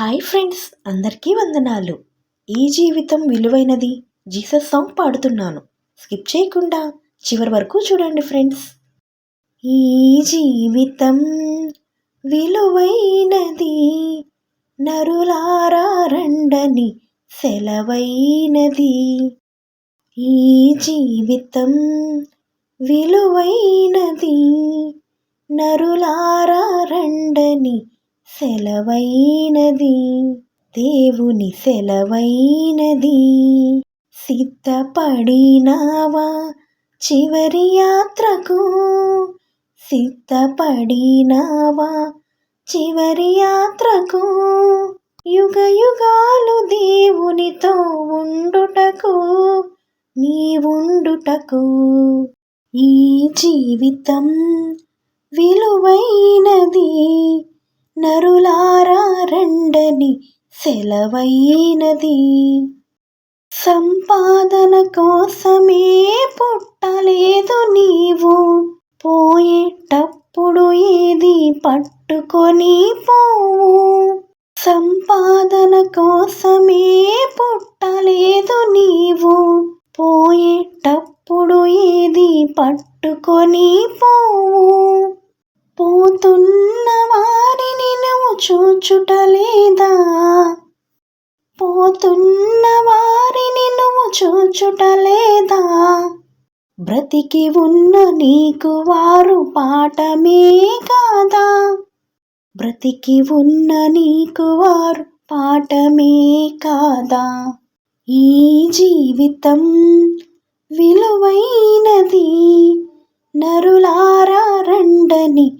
Hi friends అందరికీ వందనాలు. ఈ జీవితం విలువైనది జీసస్ సాంగ్ పాడుతున్నాను. స్కిప్ చేయకుండా చివరి వరకు చూడండి ఫ్రెండ్స్. ఈ జీవితం విలువైనది నరులారా రండని సెలవైనది. ఈ జీవితం విలువైనది నరులారా రండని సెలవైనది దేవుని సెలవైనది. సిద్ధపడినావా చివరి యాత్రకు? సిద్ధపడినావా చివరి యాత్రకు? యుగ యుగాలు దేవునితో ఉండుటకు నీవుండుటకు ఈ జీవితం విలువైనది. నరులారా రండని సెలవైనది. సంపాదన కోసమే పుట్టలేదు నీవు. పోయేటప్పుడు ఏది పట్టుకొని పోవు. సంపాదన కోసమే పుట్టలేదు నీవు. పోయేటప్పుడు ఏది పట్టుకొని పోవు. పోతున్న వారిని నువ్వు చూచుటలేదా? పోతున్న వారిని నువ్వు చూచుటలేదా? బ్రతికి ఉన్న నీకు వారు పాఠమే కాదా? బ్రతికి ఉన్న నీకు వారు పాఠమే కాదా? ఈ జీవితం విలువైనది నరులారా రండని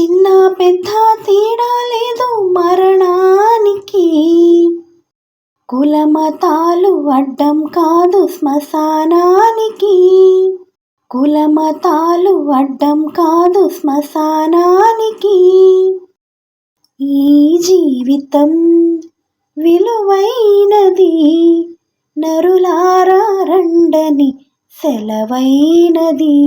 చిన్న పెద్ద తేడా లేదు మరణానికి. కులమతాలు అడ్డం కాదు శ్మశానానికి. కులమతాలు అడ్డం కాదు శ్మశానానికి. ఈ జీవితం విలువైనది నరులారా రండని సెలవైనది.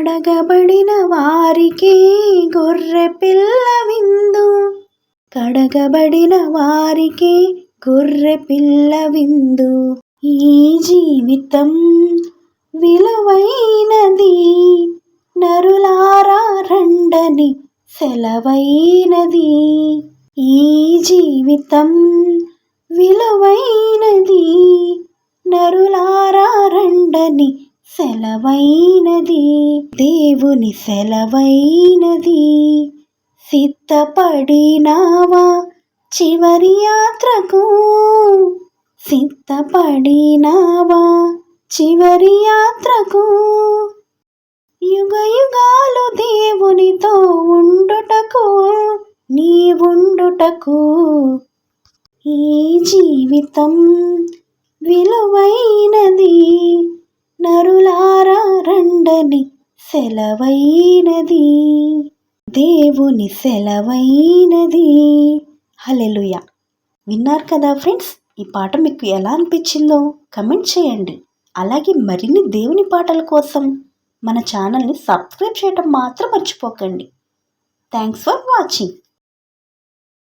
కడగబడిన వారికి గొర్రె పిల్ల విందు. కడగబడిన వారికి గొర్రె పిల్ల విందు. ఈ జీవితం విలువైనది నరులారా రండని సెలవైనది. ఈ జీవితం విలువైనది నరులారా రండని సెలవైనది. దేవుని సెలవైనది. సిద్ధపడినావా చివరి యాత్రకు? సిద్ధపడినావా చివరి యాత్రకు? యుగ యుగాలు దేవునితో ఉండుటకు నీవుండుటకు ఈ జీవితం విలువైనది. నరులారా రండని సెలవైనది. దేవుని సెలవైనది. హలెలుయ విన్నారు కదా ఫ్రెండ్స్ ఈ పాట మీకు ఎలా అనిపించిందో కమెంట్ చేయండి. అలాగే మరిన్ని దేవుని పాటల కోసం మన ఛానల్ని సబ్స్క్రైబ్ చేయడం మాత్రం మర్చిపోకండి. Thanks for watching.